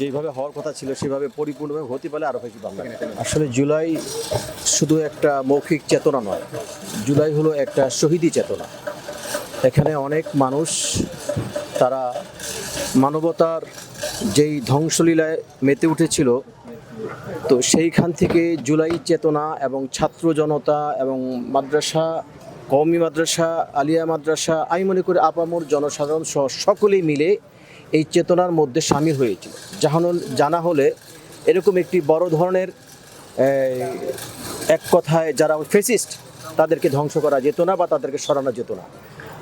যেভাবে হওয়ার কথা ছিল, সেভাবে পরিপূর্ণভাবে হতে পারলে আরও বেশি ভালো আসলে জুলাই শুধু একটা মৌখিক চেতনা নয়, জুলাই হলো একটা শহীদি চেতনা। এখানে অনেক মানুষ, তারা মানবতার যেই ধ্বংসলীলায় মেতে উঠেছিল, তো সেইখান থেকে জুলাই চেতনা এবং ছাত্র জনতা এবং মাদ্রাসা, কওমি মাদ্রাসা, আলিয়া মাদ্রাসা আমি মনে করি আপামর জনসাধারণ সহ সকলেই মিলে এই চেতনার মধ্যে সামিল হয়েছিল। জাহানো জানা হলে এরকম একটি বড় ধরনের এক কথায় যারা ফেসিস্ট, তাদেরকে ধ্বংস করা যেত না বা তাদেরকে সরানো যেত না।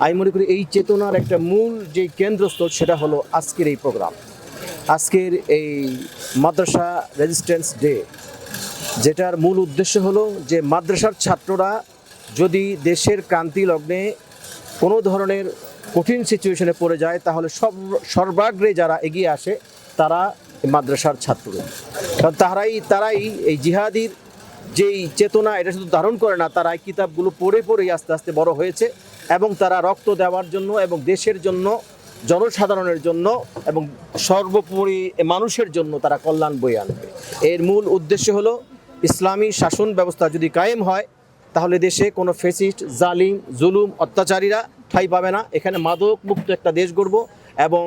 আমি মনে করি এই চেতনার একটা মূল যে কেন্দ্রস্থল, সেটা হলো আজকের এই প্রোগ্রাম। আজকের এই মাদ্রাসা রেজিস্ট্যান্স ডে, যেটার মূল উদ্দেশ্য হলো যে মাদ্রাসার ছাত্ররা যদি দেশের ক্রান্তি লগ্নে কোনো ধরনের কঠিন সিচুয়েশনে পড়ে যায়, তাহলে সব সর্বাগ্রে যারা এগিয়ে আসে, তারা মাদ্রাসার ছাত্র। কারণ তারাই তারাই এই জিহাদির যেই চেতনা, এটা শুধু ধারণ করে না, তারা এই কিতাবগুলো পড়ে পড়েই আস্তে আস্তে বড় হয়েছে এবং তারা রক্ত দেওয়ার জন্য এবং দেশের জন্য, জনসাধারণের জন্য এবং সর্বোপরি মানুষের জন্য তারা কল্যাণ বয়ে আনবে। এর মূল উদ্দেশ্য হলো, ইসলামী শাসন ব্যবস্থা যদি কায়েম হয়, তাহলে দেশে কোনো ফেসিস্ট, জালিম, জুলুম, অত্যাচারীরা ঠাই পাবে না। এখানে মাদক মুক্ত একটা দেশ গড়ব এবং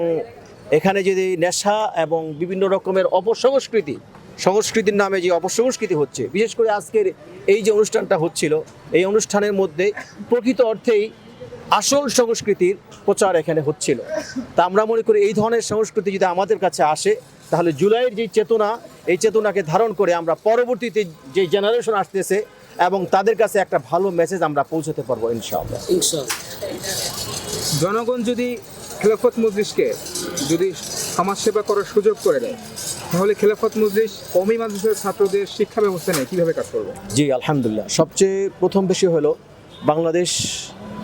এখানে যদি নেশা এবং বিভিন্ন রকমের অপসংস্কৃতি, সংস্কৃতির নামে যে অপসংস্কৃতি হচ্ছে, বিশেষ করে আজকের এই যে অনুষ্ঠানটা হচ্ছিল, এই অনুষ্ঠানের মধ্যে প্রকৃত অর্থেই আসল সংস্কৃতির প্রচার এখানে হচ্ছিল। তা আমরা মনে করি এই ধরনের সংস্কৃতি যদি আমাদের কাছে আসে, তাহলে জুলাইয়ের যে চেতনা, এই চেতনাকে ধারণ করে আমরা পরবর্তীতে যে জেনারেশন আসতেছে এবং তাদের কাছে একটা ভালো মেসেজ আমরা পৌঁছাতে পারব, ইনশাআল্লাহ। ইনশাআল্লাহ। জনগণ যদি খেলাফত মজলিসকে যদি সমাজসেবা করার সুযোগ করে দেয়, তাহলে খেলাফত মজলিস কমই মাদ্রাসার ছাত্রদের শিক্ষা ব্যবস্থা নিয়ে কীভাবে কাজ করবে? জি, আলহামদুলিল্লাহ। সবচেয়ে প্রথম বিষয় হলো, বাংলাদেশ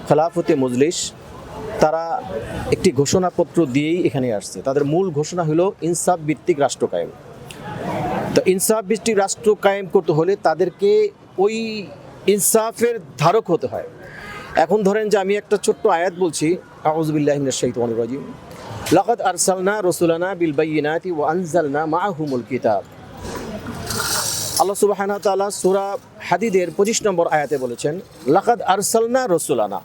খেলাফতে মজলিস, তারা একটি ঘোষণাপত্র দিয়েই এখানে আসছে। তাদের মূল ঘোষণা হলো, ইনসাফ ভিত্তিক রাষ্ট্র কায়েম। তো ইনসাফ ভিত্তিক রাষ্ট্র কায়েম করতে হলে তাদেরকে ওই ইনসাফের ধারক হতে হয়। এখন ধরেন যে আমি একটা ছোট্ট আয়াত বলছি আউজবিল্লাহ শাইতানির রাজিম। লাকাদ আরসালনা রসুলানা বিল বাইয়িনাতি ওয়া আনজালনা মাআহুমুল কিতাব। আল্লাহ সুবহানাহু ওয়া তাআলা সূরা হাদিদের 25 নম্বর আয়াতে বলেছেন, লাকাদ আরসালনা রসুলানা।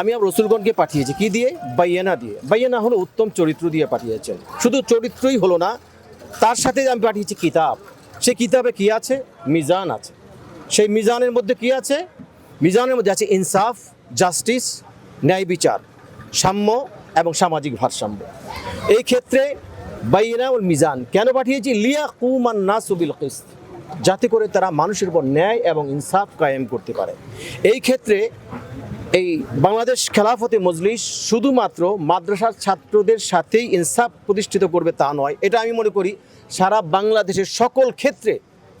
আমি আমার রসুলগণকে পাঠিয়েছি কি দিয়ে? বাইয়ানা দিয়ে। বাইয়ানা হলো উত্তম চরিত্র দিয়ে পাঠিয়েছেন। শুধু চরিত্রই হলো না, তার সাথে আমি পাঠিয়েছি কিতাব। সেই কিতাবে কি আছে? মিজান আছে। সেই মিজানের মধ্যে কি আছে? মিজানের মধ্যে আছে ইনসাফ, জাস্টিস, ন্যায় বিচার, সাম্য এবং সামাজিক ভারসাম্য। এই ক্ষেত্রে বাইনা উল মিজান কেন পাঠিয়েছি? লিয়া কুমান নাসুবিল কিস্ত যাতে করে তারা মানুষের উপর ন্যায় এবং ইনসাফ কায়েম করতে পারে। এই ক্ষেত্রে এই বাংলাদেশ খেলাফতে মজলিস শুধুমাত্র মাদ্রাসার ছাত্রদের সাথেই ইনসাফ প্রতিষ্ঠিত করবে তা নয়। এটা আমি মনে করি সারা বাংলাদেশের সকল ক্ষেত্রে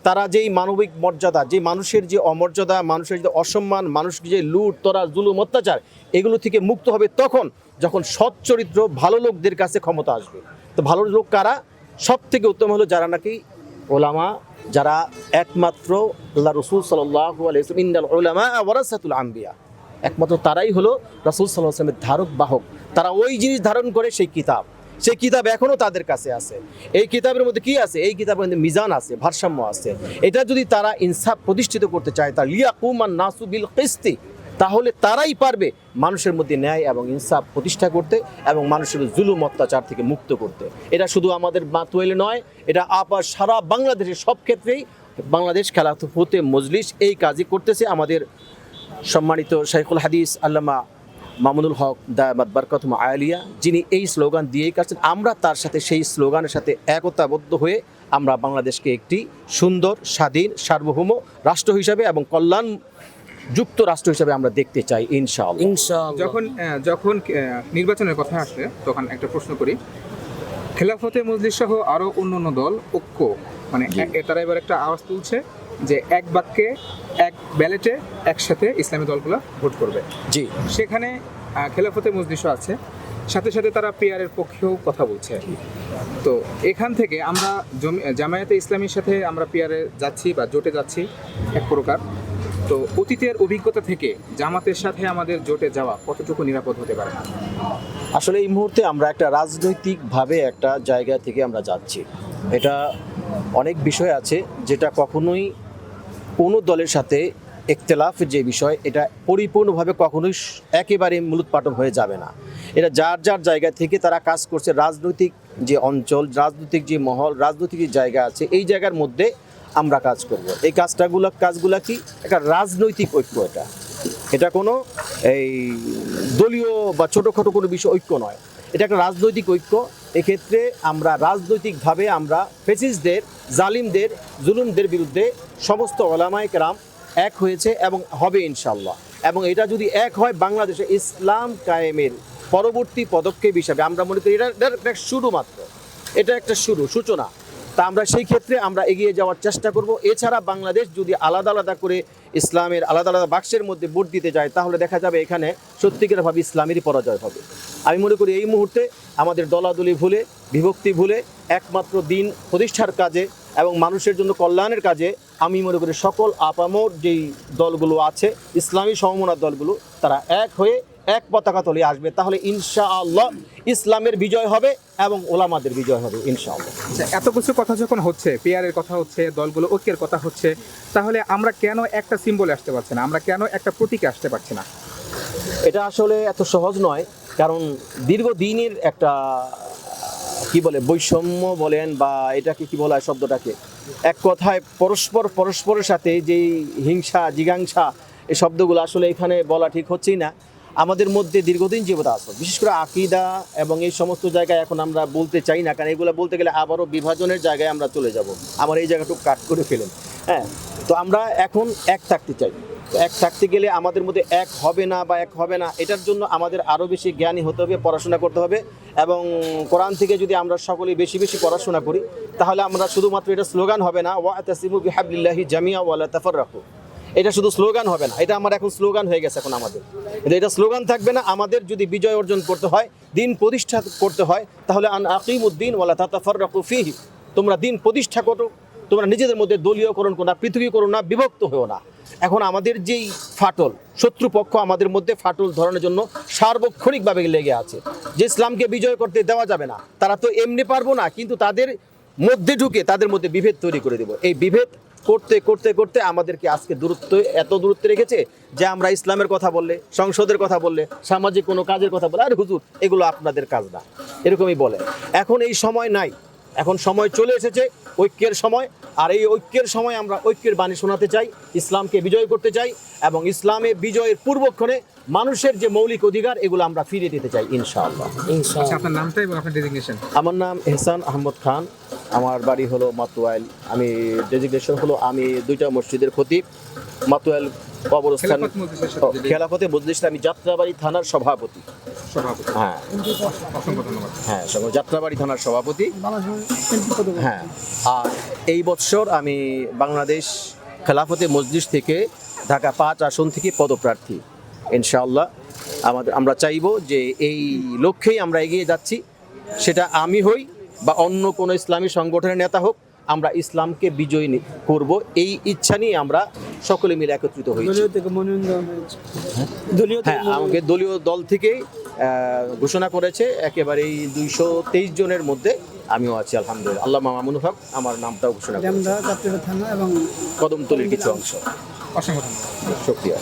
তারা যেই মানবিক মর্যাদা যে মানুষের যে অমর্যাদা, মানুষের যে অসম্মান মানুষের যে লুট তরা জুলুম, অত্যাচার, এগুলো থেকে মুক্ত হবে তখন যখন সৎ চরিত্র ভালো লোকদের কাছে ক্ষমতা আসবে। তো ভালো লোক কারা? সব থেকে উত্তম হলো যারা নাকি ওলামা, যারা একমাত্র আল্লাহ রসুল সাল্লাহ আলাইসলাম ওলামা আম্বিয়া। একমাত্র তারাই হলো রাসুল সাল্লাহ আসলামের ধারক, বাহক। তারা ওই জিনিস ধারণ করে সেই কিতাব। সেই কিতাব এখনও তাদের কাছে আছে। এই কিতাবের মধ্যে কি আছে? এই কিতাবের মধ্যে মিজান আছে, ভারসাম্য আছে। এটা যদি তারা ইনসাফ প্রতিষ্ঠিত করতে চায় তা লিয়া কুমান নাসু বিল কিস্তি। তাহলে তারাই পারবে মানুষের মধ্যে ন্যায় এবং ইনসাফ প্রতিষ্ঠা করতে এবং মানুষের জুলুম, অত্যাচার থেকে মুক্ত করতে। এটা শুধু আমাদের মাতুয়েলে নয়, এটা আপার সারা বাংলাদেশের সব ক্ষেত্রেই বাংলাদেশ খেলা হতে মজলিস এই কাজই করতেছে আমাদের সম্মানিত শাইখুল হাদিস আল্লামা মামুনুল হক দায়াবাদ বারকাতম আয়ালিয়া যিনি এই স্লোগান দিয়েই কাটছেন আমরা তার সাথে সেই স্লোগানের সাথে একতাবদ্ধ হয়ে আমরা বাংলাদেশকে একটি সুন্দর স্বাধীন সার্বভৌম রাষ্ট্র হিসাবে এবং কল্যাণ যুক্ত রাষ্ট্র হিসাবে আমরা দেখতে চাই ইনশাআল্লাহ। ইনশাআল্লাহ। যখন যখন নির্বাচনের কথা আসে তখন একটা প্রশ্ন করি। খেলাফতে মজলিস সহ আরও অন্য অন্য দল ঐক্য মানে। তারা এবার একটা আওয়াজ তুলছে যে এক বাক্যে এক ব্যালেটে একসাথে ইসলামী দলগুলো ভোট করবে। জি। সেখানে খেলাফতে মজলিসও আছে। সাথে সাথে তারা পিয়ারের পক্ষেও কথা বলছে। তো এখান থেকে আমরা জমি জামায়াতে ইসলামীর সাথে আমরা পিয়ারে যাচ্ছি বা জোটে যাচ্ছি এক প্রকার। তো অতীতের অভিজ্ঞতা থেকে জামাতের সাথে আমাদের জোটে যাওয়া কতটুকু নিরাপদ হতে পারে? আসলে এই মুহূর্তে আমরা একটা রাজনৈতিকভাবে একটা জায়গা থেকে আমরা যাচ্ছি। এটা অনেক বিষয় আছে যেটা কখনোই কোনো দলের সাথে একতলাফ যে বিষয়, এটা পরিপূর্ণভাবে কখনোই একেবারে মূলোৎপাটন হয়ে যাবে না। এটা যার যার জায়গা থেকে তারা কাজ করছে, রাজনৈতিক যে অঞ্চল, রাজনৈতিক যে মহল, রাজনৈতিক যে জায়গা আছে, এই জায়গার মধ্যে আমরা কাজ করব। এই কাজটাগুলো, কাজগুলা কি একটা রাজনৈতিক ঐক্য এটা। এটা কোনো এই দলীয় বা ছোটোখাটো কোনো বিষয়, ঐক্য নয়। এটা একটা রাজনৈতিক ঐক্য। এক্ষেত্রে আমরা রাজনৈতিকভাবে আমরা ফেসিসদের, জালিমদের, জুলুমদের বিরুদ্ধে সমস্ত ওলামায় কেরাম এক হয়েছে এবং হবে ইনশাল্লাহ এবং এটা যদি এক হয়, বাংলাদেশে ইসলাম কায়েমের পরবর্তী পদক্ষেপ হিসাবে আমরা মনে করি এটা একটা শুরু মাত্র এটা একটা শুরু, সূচনা। তা আমরা সেই ক্ষেত্রে আমরা এগিয়ে যাওয়ার চেষ্টা করব। এছাড়া বাংলাদেশ যদি আলাদা আলাদা করে ইসলামের আলাদা আলাদা বাক্সের মধ্যে ভোট দিতে যায়, তাহলে দেখা যাবে এখানে সত্যিকারভাবে ইসলামেরই পরাজয় হবে। আমি মনে করি এই মুহূর্তে আমাদের দলাদলি ভুলে, বিভক্তি ভুলে, একমাত্র দিন প্রতিষ্ঠার কাজে এবং মানুষের জন্য কল্যাণের কাজে আমি মনে করি সকল আপামর যেই দলগুলো আছে, ইসলামী সমমনার দলগুলো, তারা এক হয়ে এক পতাকা তলে আসবে। তাহলে ইনশাআল্লাহ ইসলামের বিজয় হবে এবং ওলামাদের বিজয় হবে ইনশাআল্লাহ। আচ্ছা, এত কিছু কথা যখন হচ্ছে পেয়ারের কথা হচ্ছে দলগুলো ঐক্যের কথা হচ্ছে তাহলে আমরা কেন একটা সিম্বলে আসতে পারছি না? আমরা কেন একটা প্রতীকে আসতে পারছি না? এটা আসলে এত সহজ নয় কারণ দীর্ঘদিনের একটা কি বলে বৈষম্য বলেন বা এটাকে কি বলা হয় শব্দটাকে এক কথায় পরস্পর পরস্পরের সাথে যেই হিংসা জিগাংসা এই শব্দগুলো আসলে এখানে বলা ঠিক হচ্ছেই না। আমাদের মধ্যে দীর্ঘদিন জীবত আছে। বিশেষ করে আকিদা এবং এই সমস্ত জায়গায় এখন আমরা বলতে চাই না, কারণ এগুলো বলতে গেলে আবারও বিভাজনের জায়গায় আমরা চলে যাব। আমার এই জায়গাটুকু কাট করে ফেলেন। হ্যাঁ তো আমরা এখন এক থাকতে চাই। এক থাকতে গেলে আমাদের মধ্যে এক হবে না বা এক হবে না, এটার জন্য আমাদের আরও বেশি জ্ঞানী হতে হবে, পড়াশোনা করতে হবে এবং কোরআন থেকে যদি আমরা সকলেই বেশি বেশি পড়াশোনা করি, তাহলে আমরা শুধুমাত্র এটা স্লোগান হবে না, ওয়া তাসিমু বিহাবলিল্লাহি জামিয়া ওয়ালা তাফাররাকু। এটা শুধু স্লোগান হবে না, এটা আমার এখন স্লোগান হয়ে গেছে এখন আমাদের। এটা স্লোগান থাকবে না, আমাদের যদি বিজয় অর্জন করতে হয়, দিন প্রতিষ্ঠা করতে হয়, তাহলে আন আকিমুদ্দিন ওয়ালা তাতাফাররাকু ফিহি। তোমরা দিন প্রতিষ্ঠা করো, তোমরা নিজেদের মধ্যে দলীয়করণ করো না পৃথকীকরণ না, বিভক্ত হও না। এখন আমাদের যেই ফাটল, শত্রুপক্ষ আমাদের মধ্যে ফাটল ধরানোর জন্য সার্বক্ষণিকভাবে লেগে আছে। যে ইসলামকে বিজয় করতে দেওয়া যাবে না, তারা তো এমনি পারব না, কিন্তু তাদের মধ্যে ঢুকে তাদের মধ্যে বিভেদ তৈরি করে দেব। এই বিভেদ করতে করতে করতে আমাদেরকে আজকে দূরত্ব এত দূরত্বে রেখেছে যে আমরা ইসলামের কথা বললে সংসদের কথা বললে সামাজিক কোনো কাজের কথা বলে আর হুজুর এগুলো আপনাদের কাজ না। এরকমই বলে। এখন এই সময় নাই। এখন সময় চলে এসেছে ঐক্যের সময়। আর এই ঐক্যের সময় আমরা ঐক্যের বাণী শোনাতে চাই ইসলামকে বিজয় করতে চাই এবং ইসলামে বিজয়ের পূর্বক্ষণে মানুষের যে মৌলিক অধিকার এগুলো আমরা ফিরিয়ে দিতে চাই ইনশাআল্লাহ। আচ্ছা আপনার নামটা এবং আপনার আমার নাম এহসান আহমদ খান। আমার বাড়ি হলো মাতুয়াইল। আমি ডেজিগনেশন হলো আমি দুইটা মসজিদের খতিব। মাতুয়াইল কবরস্থান খেলাফত মজলিস আমি যাত্রাবাড়ি থানার সভাপতি। সভাপতি। হ্যাঁ। হ্যাঁ যাত্রাবাড়ি থানার সভাপতি। হ্যাঁ আর এই বৎসর আমি বাংলাদেশ খেলাফতে মজলিস থেকে ঢাকা পাঁচ আসন থেকে পদপ্রার্থী। ইনশাআল্লাহ আমাদের আমরা চাইব যে এই লক্ষ্যেই আমরা এগিয়ে যাচ্ছি। সেটা আমি হই বা অন্য কোনো ইসলামী সংগঠনের নেতা হোক আমরা ইসলামকে বিজয়ী করব। এই ইচ্ছা নিয়ে আমরা সকলে মিলে একত্রিত হয়েছি। দলীয় থেকে মনোনয়ন দেওয়া হয়েছে। দলীয় থেকে হ্যাঁ আমাকে দলীয় দল থেকে ঘোষণা করেছে একেবারেই দুইশো তেইশ জনের মধ্যে আমিও আছি আলহামদুলিল্লাহ। আল্লাহ মামুনুল হক আমার নামটাও ঘোষণা করেছে কদমতলির কিছু অংশ। অসংখ্য ধন্যবাদ। সক্রিয়